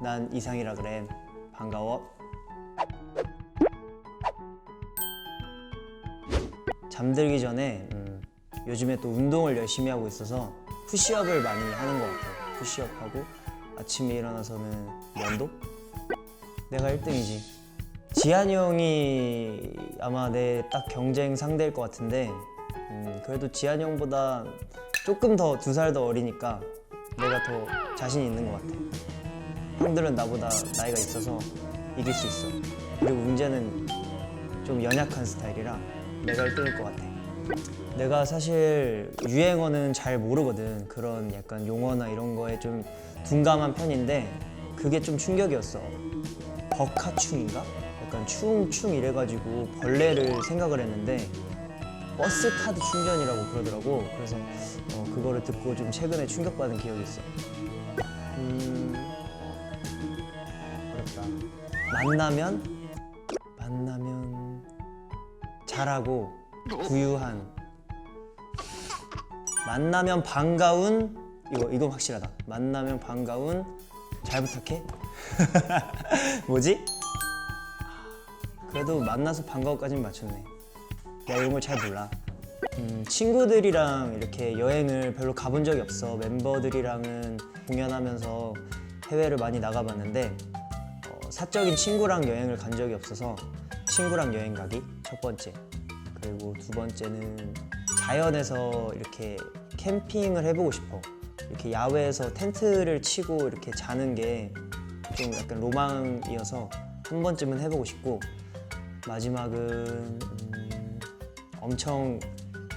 난 이상이라 그래. 반가워. 잠들기 전에 음, 요즘에 또 운동을 열심히 하고 있어서 푸시업을 많이 하는 것 같아요. 푸시업하고 아침에 일어나서는 면도? 내가 1등이지. 지한이 형이 아마 내 딱 경쟁 상대일 것 같은데 음, 그래도 지한이 형보다 조금 더 두 살 더 어리니까 내가 더 자신 있는 것 같아. 형들은 나보다 나이가 있어서 이길 수 있어. 그리고 웅재는 좀 연약한 스타일이라 내가 1등일 것 같아. 내가 사실 유행어는 잘 모르거든. 그런 약간 용어나 이런 거에 좀 둔감한 편인데 그게 좀 충격이었어. 버카충인가? 약간 충충 이래가지고 벌레를 생각을 했는데 버스 카드 충전이라고 그러더라고. 그래서 어, 그거를 듣고 좀 최근에 충격받은 기억이 있어. 음. 만나면 만나면 잘하고 부유한 만나면 반가운 이거 이건 확실하다. 만나면 반가운 잘 부탁해. 뭐지? 그래도 만나서 반가워까지는 맞췄네. 내가 이런 걸 잘 몰라. 음, 친구들이랑 이렇게 여행을 별로 가본 적이 없어. 멤버들이랑은 공연하면서 해외를 많이 나가봤는데 어, 사적인 친구랑 여행을 간 적이 없어서 친구랑 여행 가기 첫 번째. 그리고 두 번째는 자연에서 이렇게 캠핑을 해보고 싶어. 이렇게 야외에서 텐트를 치고 이렇게 자는 게 좀 약간 로망이어서 한 번쯤은 해보고 싶고 마지막은 음, 엄청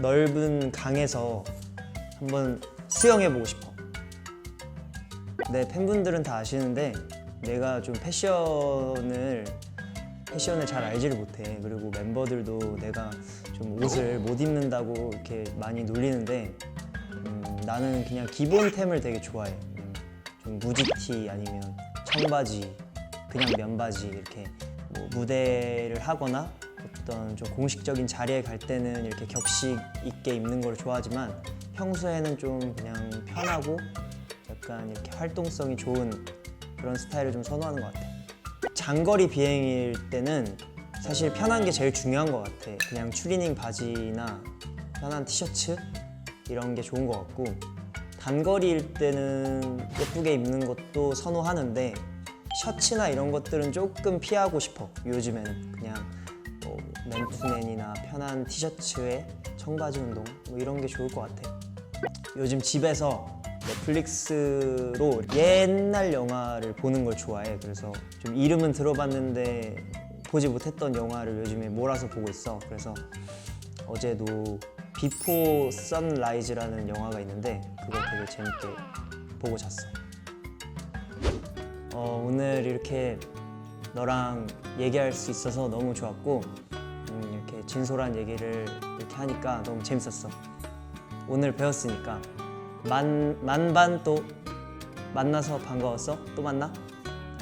넓은 강에서 한번 수영해보고 싶어. 내 팬분들은 다 아시는데 내가 좀 패션을 패션을 잘 알지를 못해. 그리고 멤버들도 내가 좀 옷을 못 입는다고 이렇게 많이 놀리는데 음, 나는 그냥 기본템을 되게 좋아해. 음, 좀 무지티 아니면 청바지, 그냥 면바지 이렇게 뭐 무대를 하거나 어떤 좀 공식적인 자리에 갈 때는 이렇게 격식 있게 입는 걸 좋아하지만 평소에는 좀 그냥 편하고 약간 이렇게 활동성이 좋은 그런 스타일을 좀 선호하는 것 같아. 장거리 비행일 때는 사실 편한 게 제일 중요한 것 같아. 그냥 추리닝 바지나 편한 티셔츠 이런 게 좋은 것 같고 단거리일 때는 예쁘게 입는 것도 선호하는데 셔츠나 이런 것들은 조금 피하고 싶어. 요즘에는 그냥 뭐 맨투맨이나 편한 티셔츠에 청바지 운동 뭐 이런 게 좋을 것 같아. 요즘 집에서 넷플릭스로 옛날 영화를 보는 걸 좋아해. 그래서 좀 이름은 들어봤는데 보지 못했던 영화를 요즘에 몰아서 보고 있어. 그래서 어제도 비포 선라이즈라는 영화가 있는데 그거 되게 재밌게 보고 잤어. 어, 오늘 이렇게 너랑 얘기할 수 있어서 너무 좋았고 음, 이렇게 진솔한 얘기를 이렇게 하니까 너무 재밌었어. 오늘 배웠으니까 만 만반 또 만나서 반가웠어. 또 만나.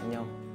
안녕.